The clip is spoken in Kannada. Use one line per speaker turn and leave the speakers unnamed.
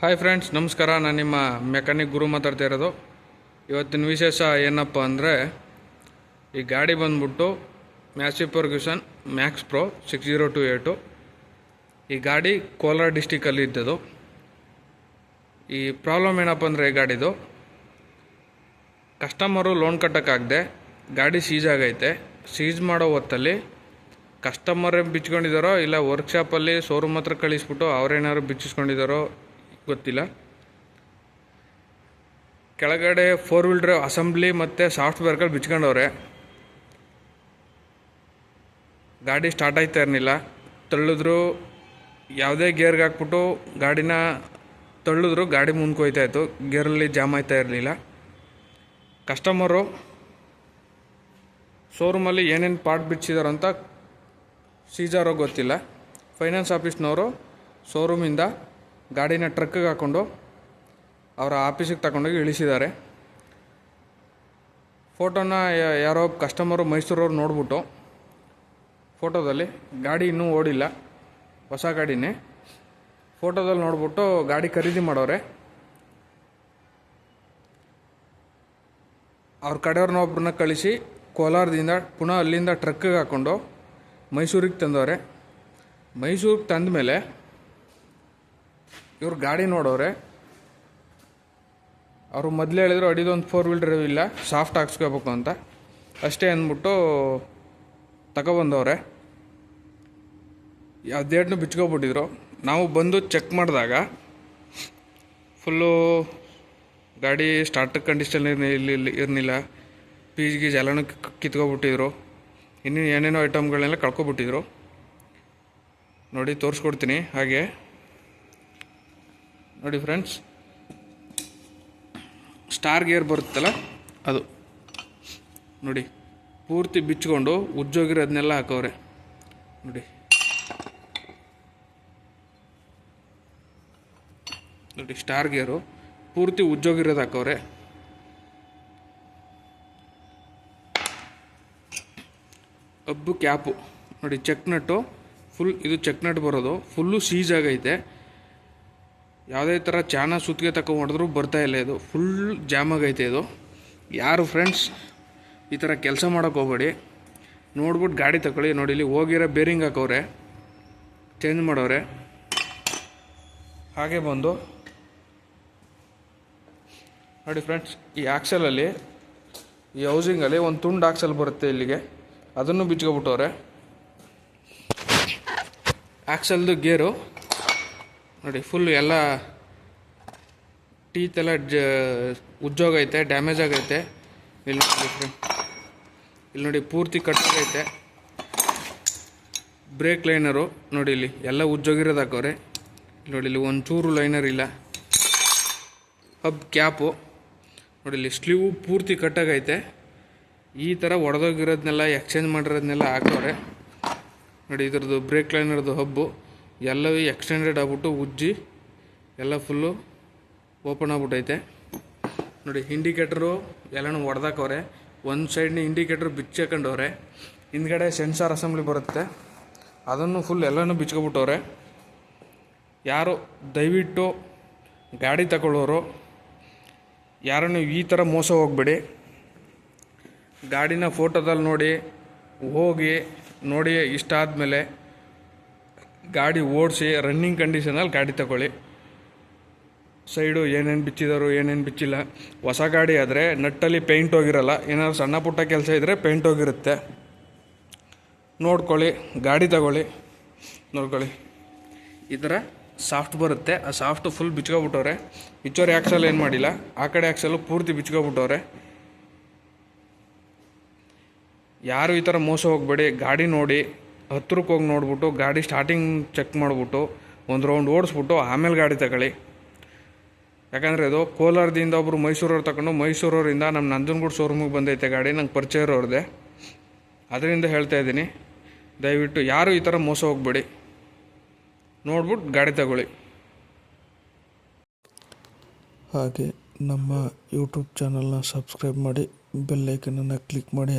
ಹಾಯ್ ಫ್ರೆಂಡ್ಸ್ ನಮಸ್ಕಾರ. ನಾನು ನಿಮ್ಮ ಮೆಕ್ಯಾನಿಕ್ ಗುರು ಮಾತಾಡ್ತಾ ಇರೋದು. ಇವತ್ತಿನ ವಿಶೇಷ ಏನಪ್ಪ ಅಂದರೆ, ಈ ಗಾಡಿ ಬಂದ್ಬಿಟ್ಟು Massey Ferguson Max Pro six zero two eight ಈ ಗಾಡಿ ಕೋಲಾರ ಡಿಸ್ಟಿಕಲ್ಲಿ ಇದ್ದದು ಈ ಪ್ರಾಬ್ಲಮ್ ಏನಪ್ಪ ಅಂದರೆ ಈ ಗಾಡಿದು. ಕಸ್ಟಮರು ಲೋನ್ ಕಟ್ಟೋಕ್ಕಾಗದೆ ಗಾಡಿ ಸೀಜ್ ಆಗೈತೆ. ಸೀಜ್ ಮಾಡೋ ಹೊತ್ತಲ್ಲಿ ಕಸ್ಟಮರೇ ಬಿಚ್ಕೊಂಡಿದ್ದಾರೋ ಇಲ್ಲ ವರ್ಕ್ಶಾಪಲ್ಲಿ ಶೋರೂಮ್ ಹತ್ರ ಕಳಿಸ್ಬಿಟ್ಟು ಅವ್ರೇನಾದ್ರು ಬಿಚ್ಚಿಸ್ಕೊಂಡಿದ್ದಾರೋ ಗೊತ್ತಿಲ್ಲ. ಕೆಳಗಡೆ ಫೋರ್ ವೀಲ್ ಡ್ರೈವ್ ಅಸೆಂಬ್ಲಿ ಮತ್ತು ಸಾಫ್ಟ್ವೇರ್ಗಳು ಬಿಚ್ಕೊಂಡವ್ರೆ. ಗಾಡಿ ಸ್ಟಾರ್ಟ್ ಆಯ್ತಾ ಇರಲಿಲ್ಲ. ತಳ್ಳಿದ್ರು, ಯಾವುದೇ ಗೇರ್ಗೆ ಹಾಕ್ಬಿಟ್ಟು ಗಾಡಿನ ತಳ್ಳಿದ್ರು ಗಾಡಿ ಮುಂದ್ಕೆ ಹೋಗ್ತಾ ಇತ್ತು ಗೇರಲ್ಲಿ ಜಾಮ್ ಆಯ್ತಾ ಇರಲಿಲ್ಲ. ಕಸ್ಟಮರು ಶೋರೂಮಲ್ಲಿ ಏನೇನು ಪಾರ್ಟ್ ಬಿಚ್ಚಿದಾರೋ ಅಂತ ಸೀಜಾರೋ ಗೊತ್ತಿಲ್ಲ. ಫೈನಾನ್ಸ್ ಆಫೀಸ್ನವರು ಶೋರೂಮಿಂದ ಗಾಡಿನ ಟ್ರಕ್ಕಿಗೆ ಹಾಕ್ಕೊಂಡು ಅವರ ಆಫೀಸಿಗೆ ತಗೊಂಡೋಗಿ ಇಳಿಸಿದ್ದಾರೆ. ಫೋಟೋನ ಯಾರೋ ಕಸ್ಟಮರು ಮೈಸೂರವ್ರು ನೋಡ್ಬಿಟ್ಟು ಫೋಟೋದಲ್ಲಿ ಗಾಡಿ ಇನ್ನೂ ಓಡಿಲ್ಲ, ಹೊಸ ಗಾಡಿನೇ. ಫೋಟೋದಲ್ಲಿ ನೋಡ್ಬಿಟ್ಟು ಗಾಡಿ ಖರೀದಿ ಮಾಡೋರೆ. ಅವ್ರ ಕಡೆಯವ್ರನ್ನ ಒಬ್ರನ್ನ ಕಳಿಸಿ ಕೋಲಾರದಿಂದ ಪುನಃ ಅಲ್ಲಿಂದ ಟ್ರಕ್ಕಿಗೆ ಹಾಕ್ಕೊಂಡು ಮೈಸೂರಿಗೆ ತಂದವ್ರೆ. ಮೈಸೂರಿಗೆ ತಂದ ಮೇಲೆ ಇವ್ರು ಗಾಡಿ ನೋಡೋರೆ. ಅವರು ಮೊದಲೇ ಹೇಳಿದ್ರು ಅಡಿದೊಂದು ಫೋರ್ ವೀಲ್ ಡ್ರೈವ್ ಇಲ್ಲ ಸಾಫ್ಟ್ ಹಾಕ್ಸ್ಕೋಬೇಕು ಅಂತ. ಅಷ್ಟೇ ಅಂದ್ಬಿಟ್ಟು ತಗೊಬಂದವ್ರೆ. ಯಾವ ಬಿಚ್ಕೋಬಿಟ್ಟಿದ್ರು. ನಾವು ಬಂದು ಚೆಕ್ ಮಾಡಿದಾಗ ಫುಲ್ಲು ಗಾಡಿ ಸ್ಟಾರ್ಟ್ ಕಂಡೀಷನ್ ಇರಲಿಲ್ಲ ಇರಲಿಲ್ಲ ಪೀಜ್ ಗೀಜ್ ಎಲ್ಲನೂ ಕಿತ್- ಕಿತ್ಕೊಬಿಟ್ಟಿದ್ರು. ಇನ್ನೂ ಏನೇನೋ ಐಟಮ್ಗಳನ್ನೆಲ್ಲ ಕಳ್ಕೊಬಿಟ್ಟಿದ್ರು. ನೋಡಿ ತೋರಿಸ್ಕೊಡ್ತೀನಿ ಹಾಗೆ. ನೋಡಿ ಫ್ರೆಂಡ್ಸ್, ಸ್ಟಾರ್ ಗೇರ್ ಬರುತ್ತಲ್ಲ, ಅದು. ನೋಡಿ, ಪೂರ್ತಿ ಬಿಚ್ಕೊಂಡು ಉಜ್ಜೋಗಿರೋದನ್ನೆಲ್ಲ ಹಾಕವ್ರೆ. ನೋಡಿ. ನೋಡಿ, ಸ್ಟಾರ್ ಗೇರು ಪೂರ್ತಿ ಉಜ್ಜೋಗಿರೋದು ಹಾಕವ್ರೆ. ಅಬ್ಬು, ಕ್ಯಾಪು. ನೋಡಿ ಚೆಕ್ ನಟ್ಟು ಫುಲ್, ಇದು ಚೆಕ್ ನಟ್ ಬರೋದು, ಫುಲ್ಲು ಸೀಜ್ ಆಗೈತೆ. ಯಾವುದೇ ಥರ ಚಾನ ಸುತ್ತಿಗೆ ತಗೊಂಡು ಹೊಡೆದ್ರು ಬರ್ತಾ ಇಲ್ಲ ಇದು. ಫುಲ್ ಜಾಮ್ ಆಗೈತೆ ಇದು. ಯಾರು ಫ್ರೆಂಡ್ಸ್ ಈ ಥರ ಕೆಲಸ ಮಾಡೋಕೆ ಹೋಗ್ಬೇಡಿ. ನೋಡ್ಬಿಟ್ಟು ಗಾಡಿ ತಗೊಳ್ಳಿ. ನೋಡಿ, ಇಲ್ಲಿ ಹೋಗಿರೋ ಬೇರಿಂಗ್ ಹಾಕೋರೆ ಚೇಂಜ್ ಮಾಡೋರೆ. ಹಾಗೆ ಬಂದು. ನೋಡಿ ಫ್ರೆಂಡ್ಸ್ ಈ ಆಕ್ಸಲಲ್ಲಿ ಈ ಹೌಸಿಂಗಲ್ಲಿ ಒಂದು ತುಂಡು ಆಕ್ಸಲ್ ಬರುತ್ತೆ ಇಲ್ಲಿಗೆ. ಅದನ್ನು ಬಿಚ್ಕೊಬಿಟ್ಟವ್ರೆ. ಆಕ್ಸಲ್ದು ಗೇರು ನೋಡಿ ಫುಲ್ ಎಲ್ಲ ಟೀತ್ ಎಲ್ಲ ಜ ಉಜ್ಜೋಗೈತೆ ಡ್ಯಾಮೇಜ್ ಆಗೈತೆ. ಇಲ್ಲಿ ನೋಡಿ ಇಲ್ಲಿ ನೋಡಿ ಪೂರ್ತಿ ಕಟ್ಟಾಗೈತೆ ಬ್ರೇಕ್ ಲೈನರು ನೋಡಿ ಇಲ್ಲಿ, ಎಲ್ಲ ಉಜ್ಜೋಗಿರೋದು ಇಲ್ಲಿ ನೋಡಿ, ಇಲ್ಲಿ ಒಂಚೂರು ಲೈನರ್ ಇಲ್ಲ. ಹಬ್ ಕ್ಯಾಪು ನೋಡಿ, ಇಲ್ಲಿ ಸ್ಲೀವ್ ಪೂರ್ತಿ ಕಟ್ಟಾಗೈತೆ ಈ ಥರ ಒಡೆದೋಗಿರೋದನ್ನೆಲ್ಲ ಎಕ್ಸ್ಚೇಂಜ್ ಮಾಡಿರೋದನ್ನೆಲ್ಲ ಹಾಕೋರೆ. ನೋಡಿ, ಇದ್ರದ್ದು ಬ್ರೇಕ್ ಲೈನರ್ದು ಹಬ್ಬು ಎಲ್ಲವೂ ಎಕ್ಸ್ಟೆಂಡೆಡ್ ಆಗ್ಬಿಟ್ಟು ಉಜ್ಜಿ ಎಲ್ಲ ಫುಲ್ಲು ಓಪನ್ ಆಗ್ಬಿಟ್ಟೈತೆ. ನೋಡಿ ಇಂಡಿಕೇಟ್ರು ಎಲ್ಲನೂ ಹೊಡೆದಾಕವ್ರೆ ಒಂದು ಸೈಡ್ನ ಇಂಡಿಕೇಟ್ರು ಬಿಚ್ಚಾಕೊಂಡವ್ರೆ ಹಿಂದ್ಗಡೆ ಸೆನ್ಸಾರ್ ಅಸೆಂಬ್ಲಿ ಬರುತ್ತೆ. ಅದನ್ನು ಫುಲ್ ಎಲ್ಲನೂ ಬಿಚ್ಕೊಬಿಟ್ಟವ್ರೆ. ಯಾರು ದಯವಿಟ್ಟು ಗಾಡಿ ತಗೊಳ್ಳೋರು, ಯಾರನ್ನು ಈ ಥರ ಮೋಸ ಹೋಗಬೇಡಿ. ಗಾಡಿನ ಫೋಟೋದಲ್ಲಿ ನೋಡಿ, ಹೋಗಿ ನೋಡಿ, ಇಷ್ಟ ಆದಮೇಲೆ ಗಾಡಿ ಓಡಿಸಿ ರನ್ನಿಂಗ್ ಕಂಡೀಷನಲ್ಲಿ ಗಾಡಿ ತಗೊಳ್ಳಿ. ಸೈಡು ಏನೇನು ಬಿಚ್ಚಿದಾರೋ, ಏನೇನು ಬಿಚ್ಚಿಲ್ಲ. ಹೊಸ ಗಾಡಿ ಆದರೆ ನಟ್ಟಲ್ಲಿ ಪೇಂಟ್ ಹೋಗಿರಲ್ಲ. ಏನಾದ್ರು ಸಣ್ಣ ಪುಟ್ಟ ಕೆಲಸ ಇದ್ದರೆ ಪೇಂಟ್ ಹೋಗಿರುತ್ತೆ. ನೋಡ್ಕೊಳ್ಳಿ, ಗಾಡಿ ತಗೊಳ್ಳಿ. ನೋಡ್ಕೊಳ್ಳಿ. ಈ ಥರ ಸಾಫ್ಟ್ ಬರುತ್ತೆ. ಆ ಸಾಫ್ಟ್ ಫುಲ್ ಬಿಚ್ಕೊಬಿಟ್ಟವ್ರೆ. ಬಿಚ್ಚೋರು ಆ್ಯಕ್ಸಲ್ ಏನು ಮಾಡಿಲ್ಲ? ಆ ಕಡೆ ಆ್ಯಕ್ಸಲ್ಲು ಪೂರ್ತಿ ಬಿಚ್ಕೊಬಿಟ್ಟವ್ರೆ. ಯಾರು ಈ ಥರ ಮೋಸ ಹೋಗಬೇಡಿ. ಗಾಡಿ ನೋಡಿ. ಹತ್ರಕ್ಕೆ ಹೋಗಿ ನೋಡ್ಬಿಟ್ಟು ಗಾಡಿ ಸ್ಟಾರ್ಟಿಂಗ್ ಚೆಕ್ ಮಾಡಿಬಿಟ್ಟು ಒಂದು ರೌಂಡ್ ಓಡಿಸ್ಬಿಟ್ಟು ಆಮೇಲೆ ಗಾಡಿ ತಗೊಳ್ಳಿ. ಯಾಕಂದರೆ ಅದು ಕೋಲಾರದಿಂದ ಒಬ್ಬರು ಮೈಸೂರವ್ರು ತಗೊಂಡು ಮೈಸೂರವರಿಂದ ನಮ್ಮ ನಂಜನಗೂಡು ಶೋರೂಮಿಗೆ ಬಂದೈತೆ ಗಾಡಿ, ನಂಗೆ ಪರಿಚಯ ಇರೋರ್ದೆ. ಅದರಿಂದ ಹೇಳ್ತಾ ಇದ್ದೀನಿ. ದಯವಿಟ್ಟು ಯಾರು ಈ ಥರ ಮೋಸ ಹೋಗಬೇಡಿ. ನೋಡ್ಬಿಟ್ಟು ಗಾಡಿ ತಗೊಳ್ಳಿ.
ಹಾಗೆ ನಮ್ಮ ಯೂಟ್ಯೂಬ್ ಚಾನಲ್ನ ಸಬ್ಸ್ಕ್ರೈಬ್ ಮಾಡಿ ಬೆಲ್ಲೈಕನನ್ನು ಕ್ಲಿಕ್ ಮಾಡಿ